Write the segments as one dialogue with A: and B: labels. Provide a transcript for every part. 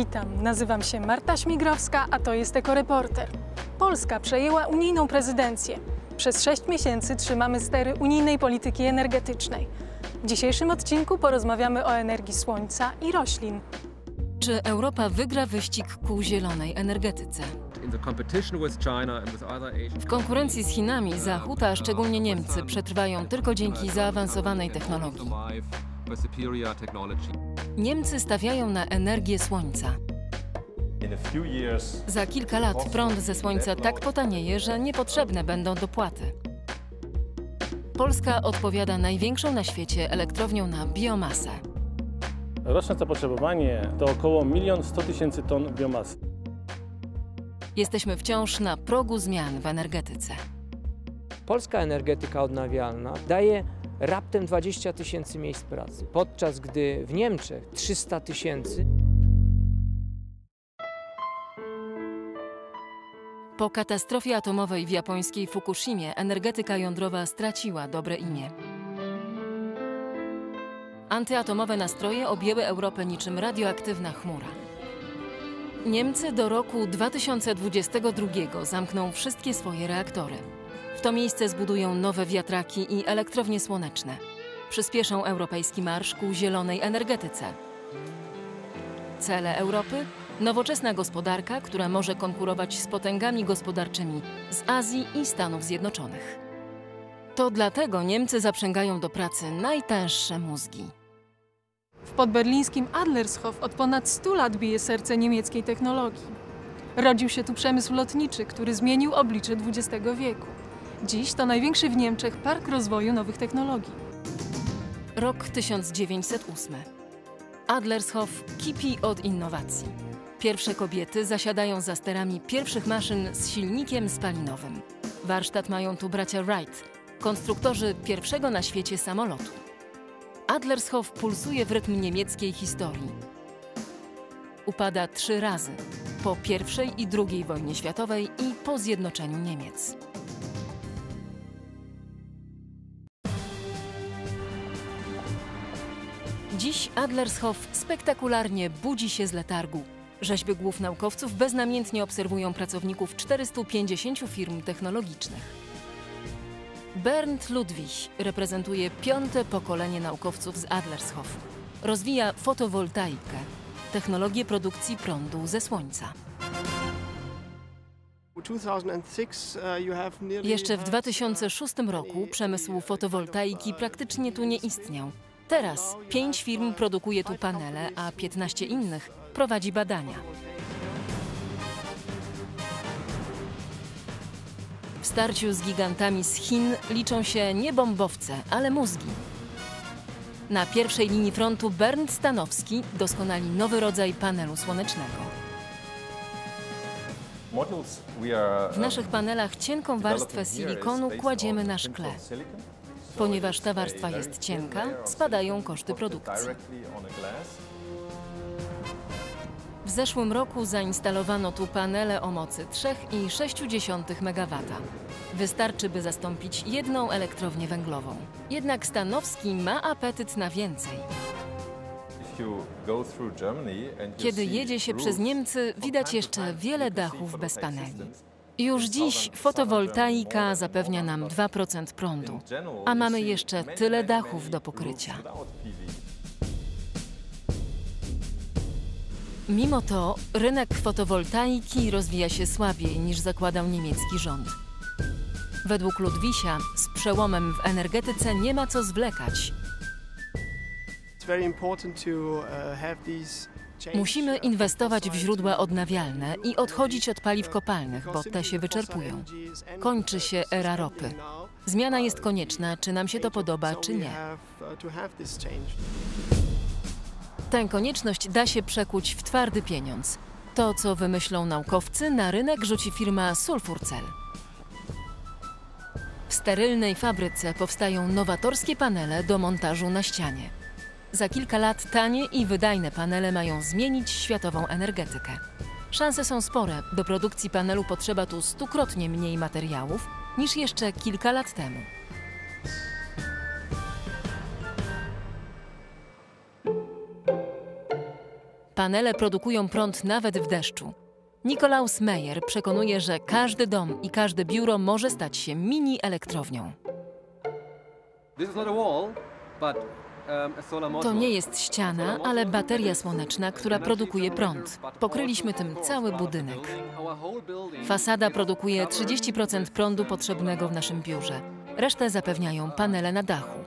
A: Witam, nazywam się Marta Śmigrowska, a to jest Ekoreporter. Polska przejęła unijną prezydencję. Przez sześć miesięcy trzymamy stery unijnej polityki energetycznej. W dzisiejszym odcinku porozmawiamy o energii słońca i roślin.
B: Czy Europa wygra wyścig ku zielonej energetyce? W konkurencji z Chinami Zachód, a szczególnie Niemcy, przetrwają tylko dzięki zaawansowanej technologii. Niemcy stawiają na energię słońca. Za kilka lat prąd ze słońca tak potanieje, że niepotrzebne będą dopłaty. Polska odpowiada największą na świecie elektrownią na biomasę.
C: Roczne zapotrzebowanie to około 1 100 tysięcy ton biomasy.
B: Jesteśmy wciąż na progu zmian w energetyce.
D: Polska energetyka odnawialna daje raptem 20 tysięcy miejsc pracy, podczas gdy w Niemczech 300 tysięcy.
B: Po katastrofie atomowej w japońskiej Fukushimie energetyka jądrowa straciła dobre imię. Antyatomowe nastroje objęły Europę niczym radioaktywna chmura. Niemcy do roku 2022 zamkną wszystkie swoje reaktory. W to miejsce zbudują nowe wiatraki i elektrownie słoneczne. Przyspieszą europejski marsz ku zielonej energetyce. Cele Europy? Nowoczesna gospodarka, która może konkurować z potęgami gospodarczymi z Azji i Stanów Zjednoczonych. To dlatego Niemcy zaprzęgają do pracy najtęższe mózgi.
A: W podberlińskim Adlershof od ponad 100 lat bije serce niemieckiej technologii. Rodził się tu przemysł lotniczy, który zmienił oblicze XX wieku. Dziś to największy w Niemczech park rozwoju nowych technologii.
B: Rok 1908. Adlershof kipi od innowacji. Pierwsze kobiety zasiadają za sterami pierwszych maszyn z silnikiem spalinowym. Warsztat mają tu bracia Wright, konstruktorzy pierwszego na świecie samolotu. Adlershof pulsuje w rytm niemieckiej historii. Upada trzy razy po I i II wojnie światowej i po zjednoczeniu Niemiec. Dziś Adlershof spektakularnie budzi się z letargu. Rzeźby głów naukowców beznamiętnie obserwują pracowników 450 firm technologicznych. Bernd Ludwig reprezentuje piąte pokolenie naukowców z Adlershof. Rozwija fotowoltaikę, technologię produkcji prądu ze słońca. Jeszcze w 2006 roku przemysł fotowoltaiki praktycznie tu nie istniał. Teraz pięć firm produkuje tu panele, a 15 innych prowadzi badania. W starciu z gigantami z Chin liczą się nie bombowce, ale mózgi. Na pierwszej linii frontu Bernd Stanowski doskonali nowy rodzaj panelu słonecznego. W naszych panelach cienką warstwę silikonu kładziemy na szkle. Ponieważ ta warstwa jest cienka, spadają koszty produkcji. W zeszłym roku zainstalowano tu panele o mocy 3,6 MW. Wystarczy, by zastąpić jedną elektrownię węglową. Jednak Stanowski ma apetyt na więcej. Kiedy jedzie się przez Niemcy, widać jeszcze wiele dachów bez paneli. Już dziś fotowoltaika zapewnia nam 2% prądu, a mamy jeszcze tyle dachów do pokrycia. Mimo to rynek fotowoltaiki rozwija się słabiej niż zakładał niemiecki rząd. Według Ludwisia z przełomem w energetyce nie ma co zwlekać. Musimy inwestować w źródła odnawialne i odchodzić od paliw kopalnych, bo te się wyczerpują. Kończy się era ropy. Zmiana jest konieczna, czy nam się to podoba, czy nie. Tę konieczność da się przekuć w twardy pieniądz. To, co wymyślą naukowcy, na rynek rzuci firma Sulfurcell. W sterylnej fabryce powstają nowatorskie panele do montażu na ścianie. Za kilka lat tanie i wydajne panele mają zmienić światową energetykę. Szanse są spore. Do produkcji panelu potrzeba tu stukrotnie mniej materiałów niż jeszcze kilka lat temu. Panele produkują prąd nawet w deszczu. Nikolaus Meyer przekonuje, że każdy dom i każde biuro może stać się mini elektrownią.
E: This is not a wall, but
B: To nie jest ściana, ale bateria słoneczna, która produkuje prąd. Pokryliśmy tym cały budynek. Fasada produkuje 30% prądu potrzebnego w naszym biurze. Resztę zapewniają panele na dachu.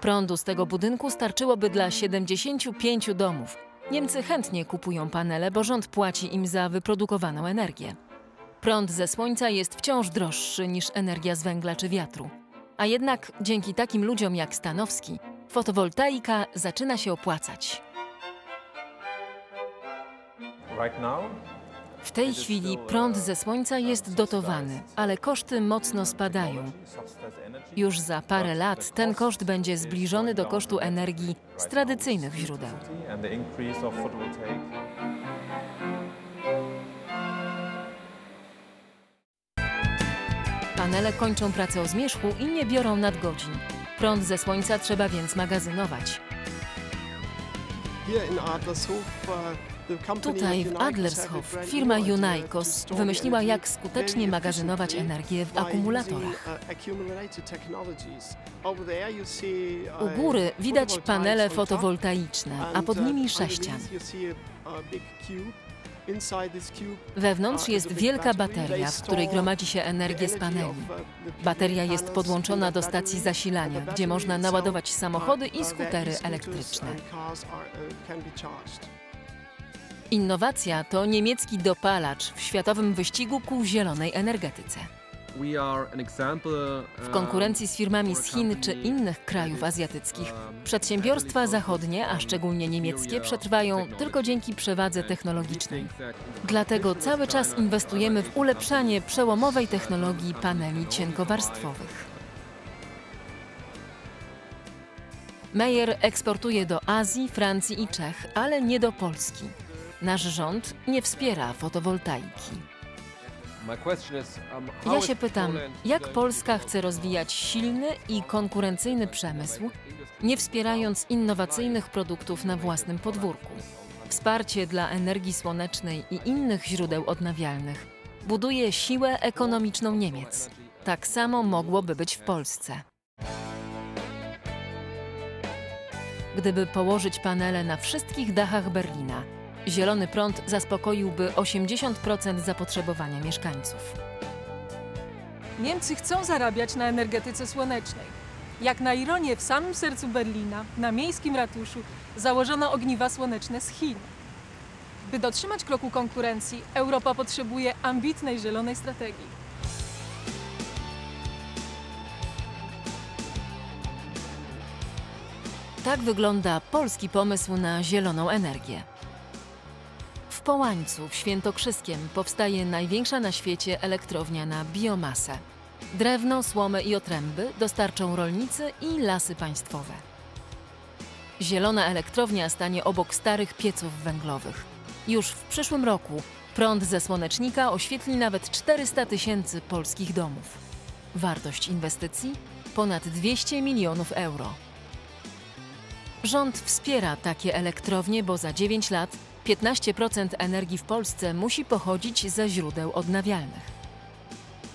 B: Prądu z tego budynku starczyłoby dla 75 domów. Niemcy chętnie kupują panele, bo rząd płaci im za wyprodukowaną energię. Prąd ze słońca jest wciąż droższy niż energia z węgla czy wiatru. A jednak dzięki takim ludziom jak Stanowski, fotowoltaika zaczyna się opłacać. W tej chwili prąd ze słońca jest dotowany, ale koszty mocno spadają. Już za parę lat ten koszt będzie zbliżony do kosztu energii z tradycyjnych źródeł. Panele kończą pracę o zmierzchu i nie biorą nadgodzin. Prąd ze słońca trzeba więc magazynować.
F: Company
B: Tutaj w Adlershof firma Unicos wymyśliła jak skutecznie magazynować energię w akumulatorach.
F: uh, see,
B: U
F: uh,
B: góry widać panele fotowoltaiczne, a pod
F: uh,
B: nimi sześcian. Wewnątrz jest wielka bateria, w której gromadzi się energię z paneli. Bateria jest podłączona do stacji zasilania, gdzie można naładować samochody i skutery elektryczne.
F: uh.
B: Innowacja to niemiecki dopalacz w światowym wyścigu ku zielonej energetyce. W konkurencji z firmami z Chin czy innych krajów azjatyckich, przedsiębiorstwa zachodnie, a szczególnie niemieckie, przetrwają tylko dzięki przewadze technologicznej. Dlatego cały czas inwestujemy w ulepszanie przełomowej technologii paneli cienkowarstwowych. Meyer eksportuje do Azji, Francji i Czech, ale nie do Polski. Nasz rząd nie wspiera fotowoltaiki. Ja się pytam, jak Polska chce rozwijać silny i konkurencyjny przemysł, nie wspierając innowacyjnych produktów na własnym podwórku. Wsparcie dla energii słonecznej i innych źródeł odnawialnych buduje siłę ekonomiczną Niemiec. Tak samo mogłoby być w Polsce. Gdyby położyć panele na wszystkich dachach Berlina, zielony prąd zaspokoiłby 80% zapotrzebowania mieszkańców.
A: Niemcy chcą zarabiać na energetyce słonecznej. Jak na ironię, w samym sercu Berlina, na miejskim ratuszu, założono ogniwa słoneczne z Chin. By dotrzymać kroku konkurencji, Europa potrzebuje ambitnej zielonej strategii.
B: Tak wygląda polski pomysł na zieloną energię. Połańcu w Świętokrzyskiem powstaje największa na świecie elektrownia na biomasę. Drewno, słomę i otręby dostarczą rolnicy i lasy państwowe. Zielona elektrownia stanie obok starych pieców węglowych. Już w przyszłym roku prąd ze słonecznika oświetli nawet 400 tysięcy polskich domów. Wartość inwestycji ponad 200 milionów euro. Rząd wspiera takie elektrownie, bo za 9 lat 15% energii w Polsce musi pochodzić ze źródeł odnawialnych.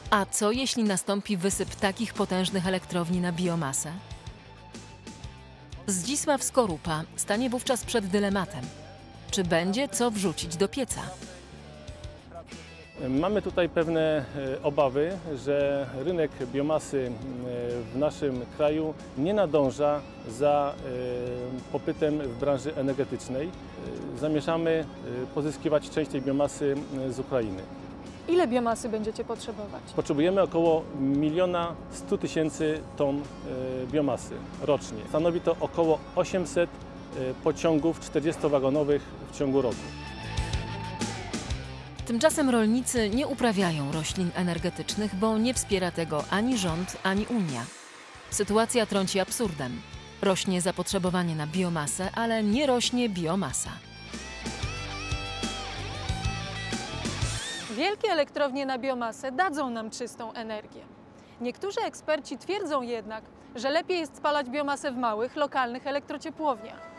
B: A co jeśli nastąpi wysyp takich potężnych elektrowni na biomasę? Zdzisław Skorupa stanie wówczas przed dylematem. Czy będzie co wrzucić do pieca?
C: Mamy tutaj pewne e, obawy, że rynek biomasy w naszym kraju nie nadąża za e, popytem w branży energetycznej. E, Zamierzamy pozyskiwać część tej biomasy z Ukrainy.
A: Ile biomasy będziecie potrzebować?
C: Potrzebujemy około 1 100 tysięcy ton biomasy rocznie. Stanowi to około 800 e, pociągów 40-wagonowych w ciągu roku.
B: Tymczasem rolnicy nie uprawiają roślin energetycznych, bo nie wspiera tego ani rząd, ani Unia. Sytuacja trąci absurdem. Rośnie zapotrzebowanie na biomasę, ale nie rośnie biomasa.
A: Wielkie elektrownie na biomasę dadzą nam czystą energię. Niektórzy eksperci twierdzą jednak, że lepiej jest spalać biomasę w małych, lokalnych elektrociepłowniach.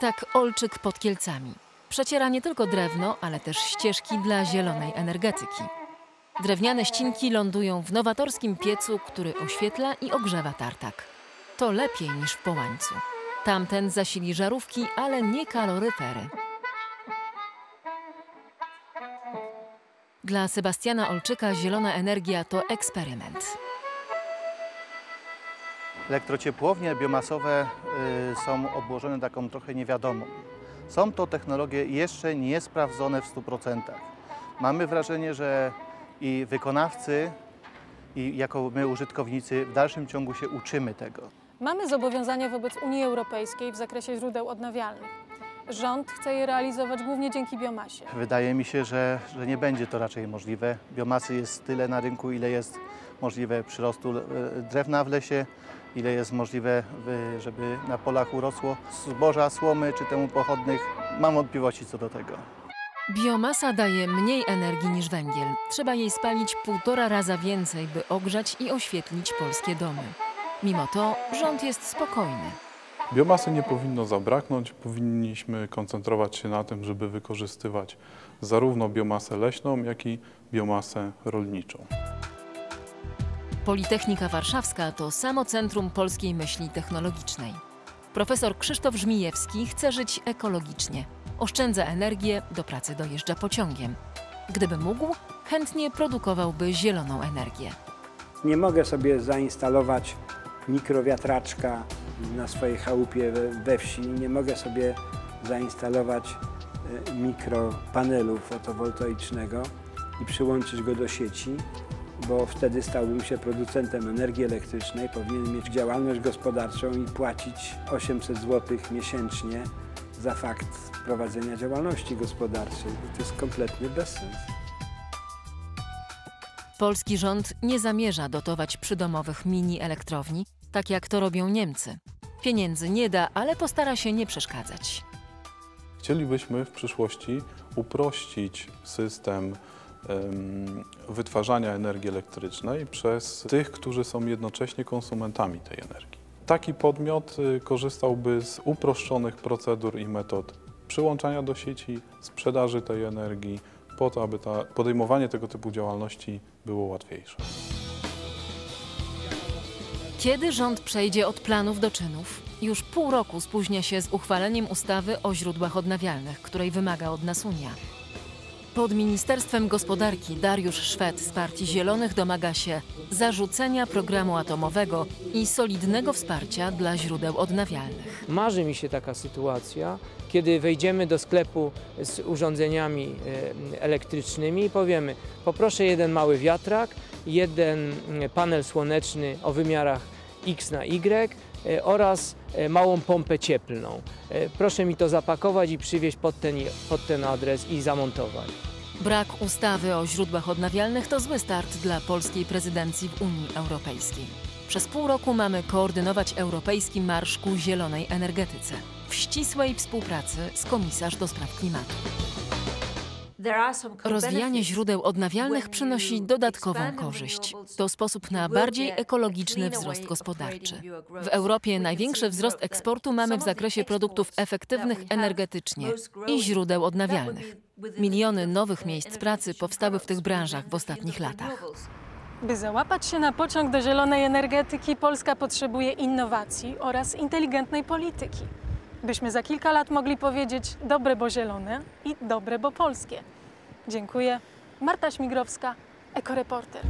B: Tartak Olczyk pod Kielcami. Przeciera nie tylko drewno, ale też ścieżki dla zielonej energetyki. Drewniane ścinki lądują w nowatorskim piecu, który oświetla i ogrzewa tartak. To lepiej niż w Połańcu. Tamten zasili żarówki, ale nie kaloryfery. Dla Sebastiana Olczyka zielona energia to eksperyment.
G: Elektrociepłownie biomasowe y, są obłożone taką trochę niewiadomą. Są to technologie jeszcze niesprawdzone w 100%. Mamy wrażenie, że i wykonawcy, i jako my użytkownicy w dalszym ciągu się uczymy tego.
A: Mamy zobowiązania wobec Unii Europejskiej w zakresie źródeł odnawialnych. Rząd chce je realizować głównie dzięki biomasie.
G: Wydaje mi się, że, że nie będzie to raczej możliwe. Biomasy jest tyle na rynku, ile jest możliwe przyrostu e, drewna w lesie, ile jest możliwe, żeby na polach urosło zboża, słomy czy temu pochodnych. Mam wątpliwości co do tego.
B: Biomasa daje mniej energii niż węgiel. Trzeba jej spalić półtora raza więcej, by ogrzać i oświetlić polskie domy. Mimo to rząd jest spokojny.
H: Biomasy nie powinno zabraknąć. Powinniśmy koncentrować się na tym, żeby wykorzystywać zarówno biomasę leśną, jak i biomasę rolniczą.
B: Politechnika Warszawska to samo centrum polskiej myśli technologicznej. Profesor Krzysztof Żmijewski chce żyć ekologicznie. Oszczędza energię, do pracy dojeżdża pociągiem. Gdyby mógł, chętnie produkowałby zieloną energię.
I: Nie mogę sobie zainstalować mikrowiatraczka na swojej chałupie we, wsi. Nie mogę sobie zainstalować e, mikropanelu fotowoltaicznego i przyłączyć go do sieci, bo wtedy stałbym się producentem energii elektrycznej. Powinien mieć działalność gospodarczą i płacić 800 zł miesięcznie za fakt prowadzenia działalności gospodarczej. To jest kompletny bezsens.
B: Polski rząd nie zamierza dotować przydomowych mini elektrowni, tak jak to robią Niemcy. Pieniędzy nie da, ale postara się nie przeszkadzać.
H: Chcielibyśmy w przyszłości uprościć system em, wytwarzania energii elektrycznej przez tych, którzy są jednocześnie konsumentami tej energii. Taki podmiot y, korzystałby z uproszczonych procedur i metod przyłączania do sieci, sprzedaży tej energii, po to, aby ta, podejmowanie tego typu działalności było łatwiejsze.
B: Kiedy rząd przejdzie od planów do czynów? Już pół roku spóźnia się z uchwaleniem ustawy o źródłach odnawialnych, której wymaga od nas Unia. Pod Ministerstwem Gospodarki Dariusz Szwed z Partii Zielonych domaga się zarzucenia programu atomowego i solidnego wsparcia dla źródeł odnawialnych.
D: Marzy mi się taka sytuacja, kiedy wejdziemy do sklepu z urządzeniami e, elektrycznymi i powiemy: poproszę jeden mały wiatrak, jeden mm, panel słoneczny o wymiarach X na Y oraz e, małą pompę cieplną. E, Proszę mi to zapakować i przywieźć pod ten, pod ten adres i zamontować.
B: Brak ustawy o źródłach odnawialnych to zły start dla polskiej prezydencji w Unii Europejskiej. Przez pół roku mamy koordynować Europejski Marsz ku Zielonej Energetyce w ścisłej współpracy z komisarz do spraw klimatu. Rozwijanie źródeł odnawialnych przynosi dodatkową korzyść. To sposób na bardziej ekologiczny wzrost gospodarczy. W Europie największy wzrost eksportu mamy w zakresie produktów efektywnych energetycznie i źródeł odnawialnych. Miliony nowych miejsc pracy powstały w tych branżach w ostatnich latach.
A: By załapać się na pociąg do zielonej energetyki, Polska potrzebuje innowacji oraz inteligentnej polityki. Byśmy za kilka lat mogli powiedzieć dobre, bo zielone i dobre, bo polskie. Dziękuję. Marta Śmigrowska, Ekoreporter.